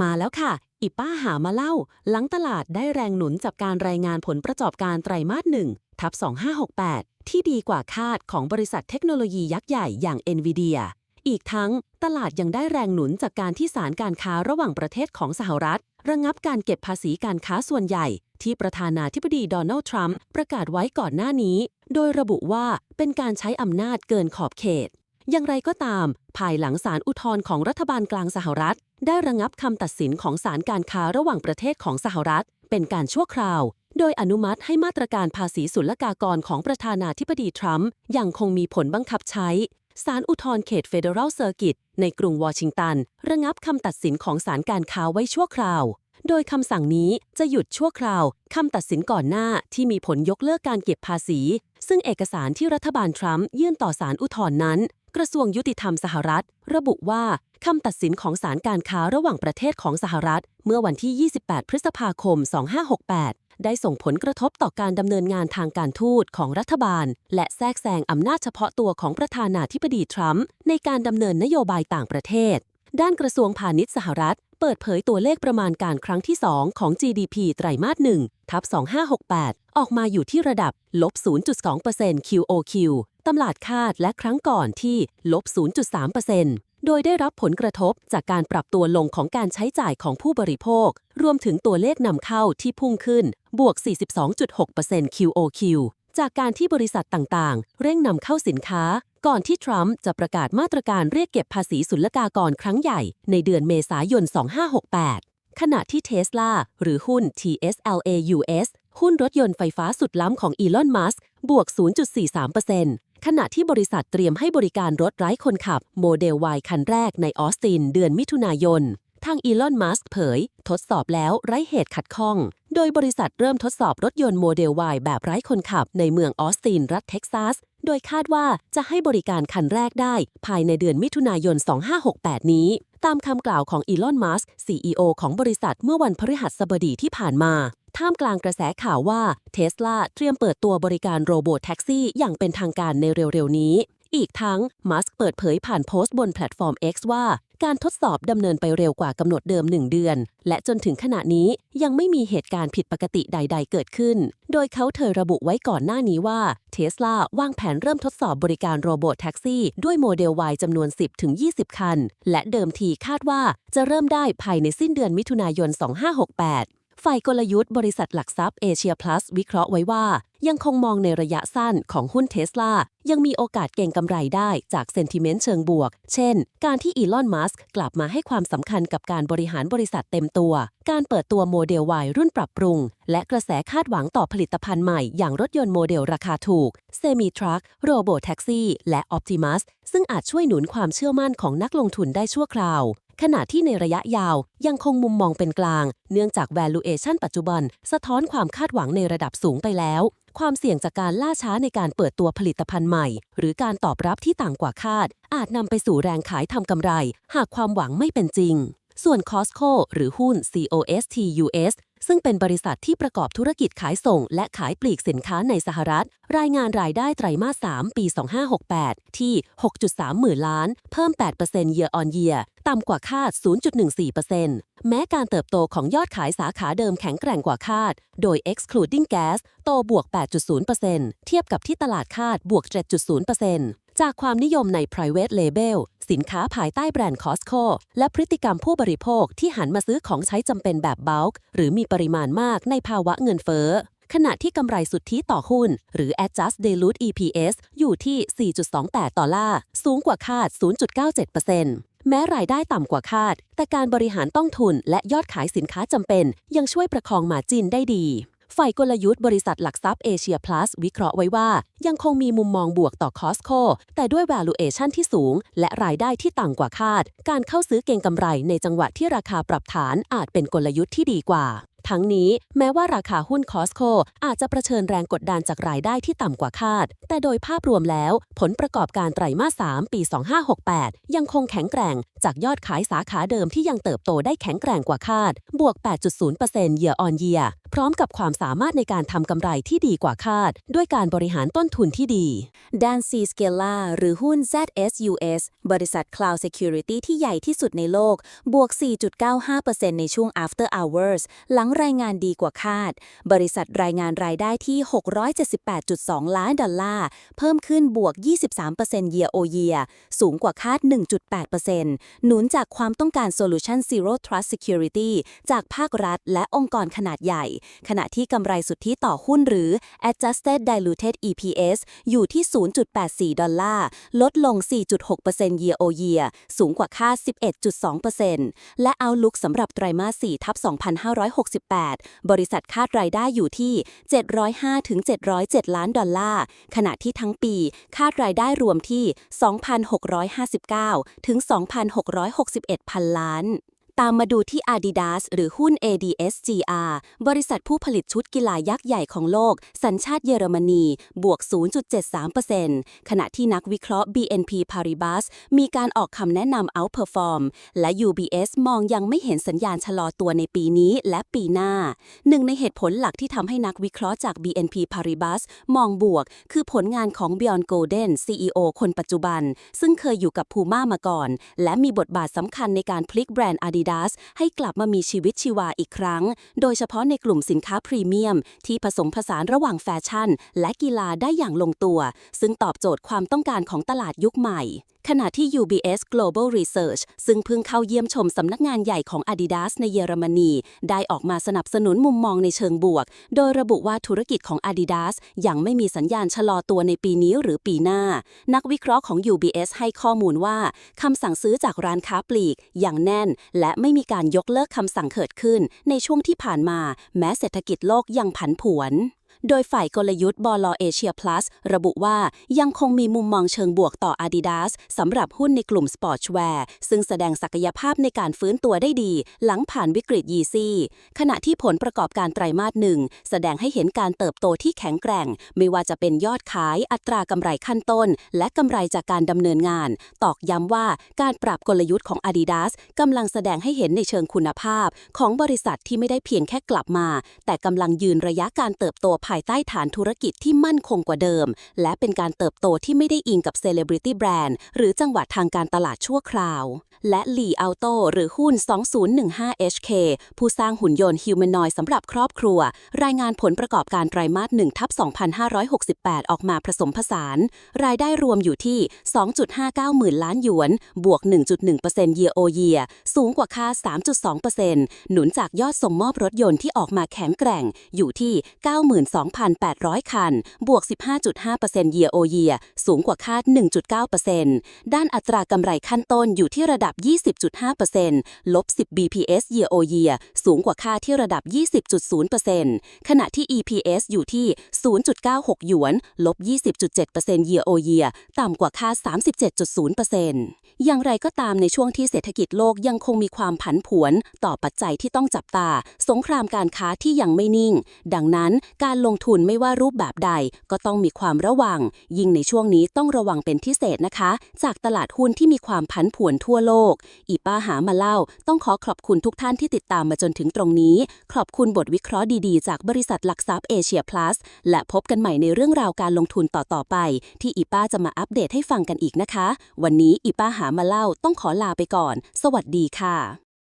มาแล้วค่ะ อีป้าหามาเล่า หลังตลาดได้แรงหนุนจากการรายงานผลประกอบการไตรมาสหนึ่งทับ 2568 ที่ดีกว่าคาดของบริษัทเทคโนโลยียักษ์ใหญ่อย่าง NVIDIA อีกทั้งตลาดยังได้แรงหนุนจากการที่ศาลการค้าระหว่างประเทศของสหรัฐ ระงับการเก็บภาษีการค้าส่วนใหญ่ ที่ประธานาธิบดีโดนัลด์ทรัมป์ประกาศไว้ก่อนหน้านี้ โดยระบุว่าเป็นการใช้อำนาจเกินขอบเขต อย่างไรก็ตาม ภายหลังศาลอุทธรณ์ของรัฐบาลกลางสหรัฐ ได้ระงับคำตัดสินของศาลการค้าระหว่างประเทศของสหรัฐ เป็นการชั่วคราว โดยอนุมัติให้มาตรการภาษีศุลกากรของประธานาธิบดีทรัมป์ยังคงมีผลบังคับใช้ศาลอุทธรณ์เขตเฟเดอรัลเซอร์กิตในกรุงวอชิงตัน ระงับคำตัดสินของศาลการค้าไว้ชั่วคราว โดยคำสั่งนี้จะหยุดชั่วคราวคำตัดสินก่อนหน้าที่มีผลยกเลิกการเก็บภาษี ซึ่งเอกสารที่รัฐบาลทรัมป์ยื่นต่อศาลอุทธรณ์นั้น กระทรวงยุติธรรมสหรัฐ ระบุว่าคำตัดสินของศาลการค้าระหว่างประเทศของสหรัฐ เมื่อวันที่ 28 พฤษภาคม 2568 ได้ส่งผลกระทบต่อการดำเนินงานทางการทูตของรัฐบาล และแทรกแซงอำนาจเฉพาะตัวของประธานาธิบดีทรัมป์ในการดำเนินนโยบายต่างประเทศ ด้านกระทรวงพาณิชย์สหรัฐ เปิดเผยตัวเลขประมาณการครั้งที่ 2 ของ GDP ไตรมาส1ทับ2568 ออกมาอยู่ที่ระดับลบ0.2% QOQ ตำลาดคาดและครั้งก่อนที่ลบ 0.3%โดยได้รับผลกระทบจากการปรับตัวลงของการใช้จ่ายของผู้บริโภค รวมถึงตัวเลขนำเข้าที่พุ่งขึ้น บวก 42.6% QOQ จากการที่บริษัทต่างๆ เร่งนำเข้าสินค้า ก่อนที่ทรัมป์จะประกาศมาตรการเรียกเก็บภาษีศุลกากรครั้งใหญ่ในเดือนเมษายน 2568 ขณะที่เทสลาหรือหุ้น TSLA US หุ้นรถยนต์ไฟฟ้าสุดล้ำของอีลอน มัสก์บวก 0.43% ขณะที่บริษัทเตรียมให้บริการรถไร้คนขับ โมเดล Y คันแรกในออสตินเดือนมิถุนายน ทางอีลอนมัสก์เผย ทดสอบแล้วไร้เหตุขัดข้อง โดยบริษัทเริ่มทดสอบรถยนต์โมเดล Y แบบไร้คนขับในเมืองออสตินรัฐเท็กซัส โดยคาดว่าจะให้บริการคันแรกได้ ภายในเดือนมิถุนายน 2568 นี้ ตามคำกล่าวของอีลอนมัสก์ CEO ของบริษัทเมื่อวันพฤหัสบดีที่ผ่านมา ท่ามกลางกระแสข่าวว่าเทสลาเตรียมเปิดตัวบริการโรบอทแท็กซี่อย่างเป็นทางการในเร็วๆนี้ อีกทั้งมัสก์เปิดเผยผ่านโพสต์บนแพลตฟอร์ม X ว่าการทดสอบดำเนินไปเร็วกว่ากำหนดเดิม 1 เดือน และจนถึงขณะนี้ยังไม่มีเหตุการณ์ผิดปกติใด ๆ เกิดขึ้น โดยเขาเธอระบุไว้ก่อนหน้านี้ว่าเทสลาวางแผนเริ่มทดสอบบริการโรบอทแท็กซี่ด้วยโมเดล Y จำนวน 10-20 คัน และเดิมทีคาดว่าจะเริ่มได้ภายในสิ้นเดือนมิถุนายน 2568 ฝ่ายกลยุทธ์บริษัทหลักทรัพย์เอเชียพลัสวิเคราะห์ไว้ว่า ยังคงมองในระยะสั้นของหุ้นเทสลา ยังมีโอกาสเก่งกำไรได้จากเซนติเมนต์เชิงบวก เช่น การที่อีลอน มัสก์กลับมาให้ความสำคัญกับการบริหารบริษัทเต็มตัว การเปิดตัวโมเดล Y รุ่นปรับปรุง และกระแสคาดหวังต่อผลิตภัณฑ์ใหม่อย่างรถยนต์โมเดลราคาถูก เซมิทรัค โรบอทแท็กซี่ และออ t ติมัสซึ่งอาจช่วยหนุนความเชื่อมั่นของนักลงทุนได้ชั่วคราว ขณะที่ในระยะยาวยังคงมุมมองเป็นกลาง เนื่องจาก valuation ปัจจุบัน สะท้อนความคาดหวังในระดับสูงไปแล้ว ความเสี่ยงจากการล่าช้าในการเปิดตัวผลิตภัณฑ์ใหม่ หรือการตอบรับที่ต่างกว่าคาด อาจนำไปสู่แรงขายทำกำไร หากความหวังไม่เป็นจริงส่วน Costco หรือหุ้น COST US ซึ่งเป็นบริษัทที่ประกอบธุรกิจขายส่ง และขายปลีกสินค้าในสหรัฐ รายงานรายได้ไตรมาส 3 ปี 2568 ที่ 6.3 หมื่นล้าน เพิ่ม 8% year on year ต่ำกว่าคาด 0.14%แม้การเติบโตของยอดขายสาขาเดิมแข็งแกร่งกว่าคาด โดย excluding gas โตบวก 8.0%เทียบกับที่ตลาดคาดบวก 7.0% จากความนิยมใน private label สินค้าภายใต้แบรนด์ Costco และพฤติกรรมผู้บริโภคที่หันมาซื้อของใช้จำเป็นแบบ bulk หรือมีปริมาณมากในภาวะเงินเฟ้อ ขณะที่กำไรสุทธิต่อหุ้น หรือ adjust dilute EPS อยู่ที่ 4.28ต่อลาร์ สูงกว่าคาด 0.97%แม้รายได้ต่ำกว่าคาด แต่การบริหารต้องทุนและยอดขายสินค้าจำเป็น ยังช่วยประคองมาจินได้ดี ฝ่ายกลยุทธ์บริษัทหลักทรัพย์เอเชียพลัสวิเคราะห์ไว้ว่า ยังคงมีมุมมองบวกต่อ Costco แต่ด้วย valuation ที่สูง และรายได้ที่ต่ำกว่าคาด การเข้าซื้อเก็งกำไรในจังหวะที่ราคาปรับฐานอาจเป็นกลยุทธ์ที่ดีกว่าททั้งนี้แม้ว่าราคาหุ้นคอสโคอาจจะประเชิญแรงกดดันจากรายได้ที่ต่ำกว่าคาด แต่โดยภาพรวมแล้ว ผลประกอบการไตรมาส 3 ปี 2568 ยังคงแข็งแกร่ง จากยอดขายสาขาเดิมที่ยังเติบโตได้แข็งแกร่งกว่าคาด บวก 8.0% year on year พร้อมกับความสามารถในการทำกำไรที่ดีกว่าคาด ด้วยการบริหารต้นทุนที่ดีด้าน C Scala หรือหุ้น ZSUS บริษัท Cloud Security ที่ใหญ่ที่สุดในโลก บวก 4.95%ในช่วง after hours หลังรายงานดีกว่าคาด บริษัทรายงานรายได้ที่ 678.2 ล้านดอลลาร์ เพิ่มขึ้นบวก 23% year o year สูงกว่าคาด 1.8%หนุนจากความต้องการ Solution Zero Trust Security จากภาครัฐและองค์กรขนาดใหญ่ ขณะที่กำไรสุทธิต่อหุ้นหรือ Adjusted Diluted EPS อยู่ที่ 0.84 ดอลลาร์ ลดลง 4.6% year o year สูงกว่าค่า 11.2%และ Outlook สำหรับไตรมาส4ทับ2568 บริษัทคาดรายได้อยู่ที่ 705-707 ล้านดอลลาร์ ขณะที่ทั้งปี คาดรายได้รวมที่ 2,659 ถึง661 พันล้าน ตามมาดูที่ Adidas หรือหุ้น ADSGR บริษัทผู้ผลิตชุดกีฬายักษ์ใหญ่ของโลก สัญชาติเยอรมนี บวก 0.73%ขณะที่นักวิเคราะห์ BNP Paribas มีการออกคำแนะนำ outperform และ UBS มองยังไม่เห็นสัญญาณชะลอตัวในปีนี้และปีหน้า หนึ่งในเหตุผลหลักที่ทำให้นักวิเคราะห์จาก BNP Paribas มองบวก คือผลงานของ Bjorn Golden CEO คนปัจจุบัน ซึ่งเคยอยู่กับ Puma มาก่อน และมีบทบาทสำคัญในการพลิกแบรนด์ Adidas ให้กลับมามีชีวิตชีวาอีกครั้ง โดยเฉพาะในกลุ่มสินค้าพรีเมียม ที่ผสมผสานระหว่างแฟชั่น และกีฬาได้อย่างลงตัว ซึ่งตอบโจทย์ความต้องการของตลาดยุคใหม่ ขณะที่ UBS Global Research ซึ่งเพิ่งเข้าเยี่ยมชมสำนักงานใหญ่ของ Adidas ในเยอรมนี ได้ออกมาสนับสนุนมุมมองในเชิงบวก โดยระบุว่าธุรกิจของ Adidas ยังไม่มีสัญญาณชะลอตัวในปีนี้หรือปีหน้า นักวิเคราะห์ของ UBS ให้ข้อมูลว่าคำสั่งซื้อจากร้านค้าปลีก อย่างแน่น และไม่มีการยกเลิกคำสั่งเกิดขึ้น ในช่วงที่ผ่านมา แม้เศรษฐกิจโลกยังผันผวน โดยฝ่ายกลยุทธ์บอลเอเชีย plus ระบุว่ายังคงมีมุมมองเชิงบวกต่อ Adidas สำหรับหุ้นในกลุ่มสปอร์ตแวร์ซึ่งแสดงศักยภาพในการฟื้นตัวได้ดี หลังผ่านวิกฤตยีซี่ขณะที่ผลประกอบการไตรมาสหนึ่งแสดงให้เห็นการเติบโตที่แข็งแกร่ง ไม่ว่าจะเป็นยอดขายอัตรากำไรขั้นต้น และกำไรจากการดำเนินงาน ตอกย้ำว่าการปรับกลยุทธ์ของ Adidas กำลังแสดงให้เห็นในเชิงคุณภาพ ของบริษัทที่ไม่ได้เพียงแค่กลับมา แต่กำลังยืนระยะการเติบโตภาายใต้ฐานธุรกิจที่มั่นคงกว่าเดิม และเป็นการเติบโตที่ไม่ได้อิงกับ Celebrity Brand หรือจังหวะทางการตลาดชั่วคราว และ Li Auto หรือหุ้น 2015 HK ผู้สร้างหุ่นยนต์ Humanoid สำหรับครอบครัว รายงานผลประกอบการไตรมาส1ทับ2568 ออกมาผสมผสาน รายได้รวมอยู่ที่ 2.59 หมื่นล้านหยวน บวก 1.1% year o year สูงกว่าค่า 3.2%หนุนจากยอดส่งมอบรถยนต์ที่ออกมาแข็งแกร่งอยู่ที่ 92 2,800 คัน บวก 15.5% year o year สูงกว่าคาด 1.9%ด้านอัตรากำไรขั้นต้นอยู่ที่ระดับ 20.5%ลบ 10 bps year o year สูงกว่าค่าที่ระดับ 20.0%ขณะที่ EPS อยู่ที่ 0.96 หยวน ลบ 20.7% year o year ต่ำกว่าค่า 37.0%อย่างไรก็ตามในช่วงที่เศรษฐกิจโลกยังคงมีความผันผวน ต่อปัจจัยที่ต้องจับตา สงครามการค้าที่ยังไม่นิ่ง ดังนั้นการลงงทุนไม่ว่ารูปแบบใดก็ต้องมีความระวัง ยิ่งในช่วงนี้ต้องระวังเป็นพิเศษนะคะ จากตลาดหุ้นที่มีความผันผวนทั่วโลก อีป้าหามาเล่า ต้องขอขอบคุณทุกท่านที่ติดตามมาจนถึงตรงนี้ ขอบคุณบทวิเคราะห์ดีๆ จากบริษัทหลักทรัพย์เอเชียพลัสและพบกันใหม่ในเรื่องราวการลงทุนต่อๆไป ที่อีป้าจะมาอัปเดตให้ฟังกันอีกนะคะ วันนี้อีป้าหามาเล่าต้องขอลาไปก่อน สวัสดีค่ะ